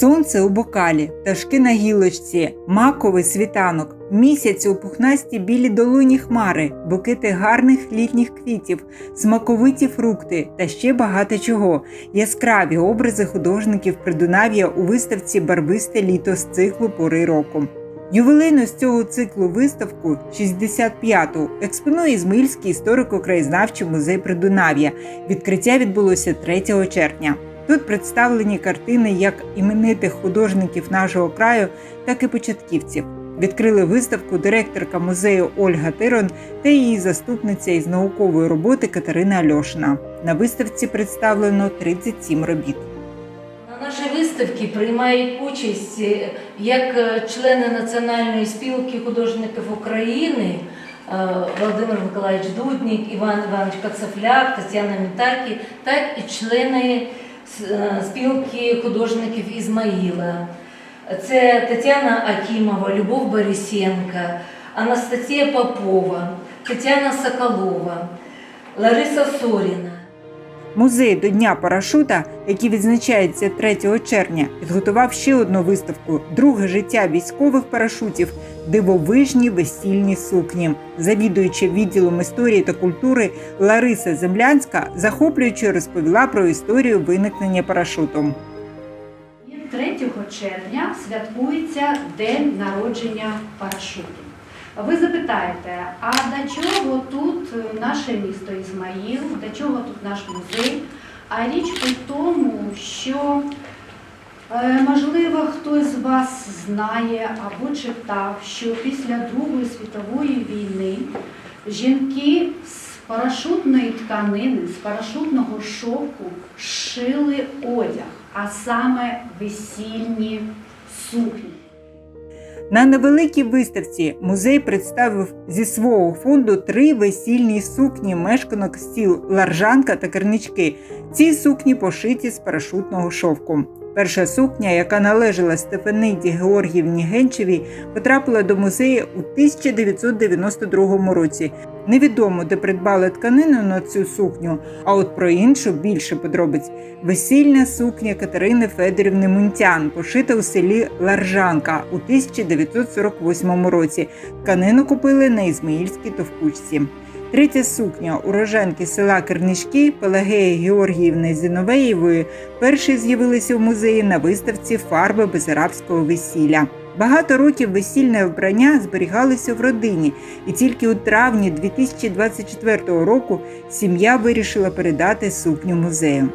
Сонце у бокалі, пташки на гілочці, маковий світанок, місяць у пухнасті білі долоні хмари, букети гарних літніх квітів, смаковиті фрукти та ще багато чого. Яскраві образи художників Придунав'я у виставці Барвисте літо з циклу Пори року. Ювілейну з цього циклу виставку 65-ту експонує Ізмаїльський історико-краєзнавчий музей Придунав'я. Відкриття відбулося 3 червня. Тут представлені картини як іменитих художників нашого краю, так і початківців. Відкрили виставку директорка музею Ольга Тирон та її заступниця із наукової роботи Катерина Альошина. На виставці представлено 37 робіт. На нашій виставці приймають участь е, як е, члени Національної спілки художників України е, Володимир Миколаївич Дуднік, Іван Іванович Кацафляк, Тетяна Мітакі, так і члени спілки художників Ізмаїла. Це Тетяна Акімова, Любов Борисенка, Анастасія Попова, Тетяна Соколова, Лариса Соріна. Музей до Дня парашута, який відзначається 3 червня, підготував ще одну виставку Друге життя військових парашутів дивовижні весільні сукні. Завідуюча відділом історії та культури Лариса Землянська захоплююче розповіла про історію виникнення парашуту. 3 червня святкується День народження парашуту. Ви запитаєте, а до чого тут наше місто Ізмаїл, до чого тут наш музей? А річ у тому, що е, можливо хтось з вас знає або читав, що після Другої світової війни жінки з парашутної тканини, з парашутного шовку шили одяг, а саме весільні сукні. На невеликій виставці музей представив зі свого фонду три весільні сукні мешканок сіл Ларжанка та Кернички. Ці сукні пошиті з парашутного шовку. Перша сукня, яка належала Стефаниді Георгіївні Генчевій, потрапила до музею у 1992 році. Невідомо, де придбали тканину на цю сукню, а от про іншу більше подробиць. Весільна сукня Катерини Федорівни Мунтян, пошита у селі Ларжанка у 1948 році. Тканину купили на Ізмаїльській товкучці. Третя сукня уроженки села Кернички Пелагеї Георгіївни Зіновеєвої перші з'явилися в музеї на виставці фарби безарабського весілля. Багато років весільне вбрання зберігалося в родині, і тільки у травні 2024 року сім'я вирішила передати сукню музею.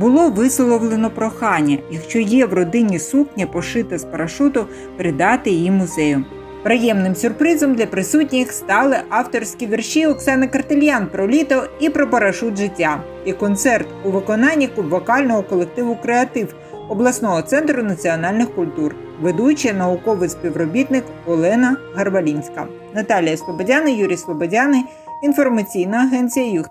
Було висловлено прохання, якщо є в родині сукня, пошита з парашуту, передати її музею. Приємним сюрпризом для присутніх стали авторські вірші Оксани Картельян про літо і про парашут життя, і концерт у виконанні вокального колективу Креатив обласного центру національних культур, ведуча науковий співробітник Олена Гарвалінська, Наталія Слободяна, Юрій Слободяний, інформаційна агенція Юг.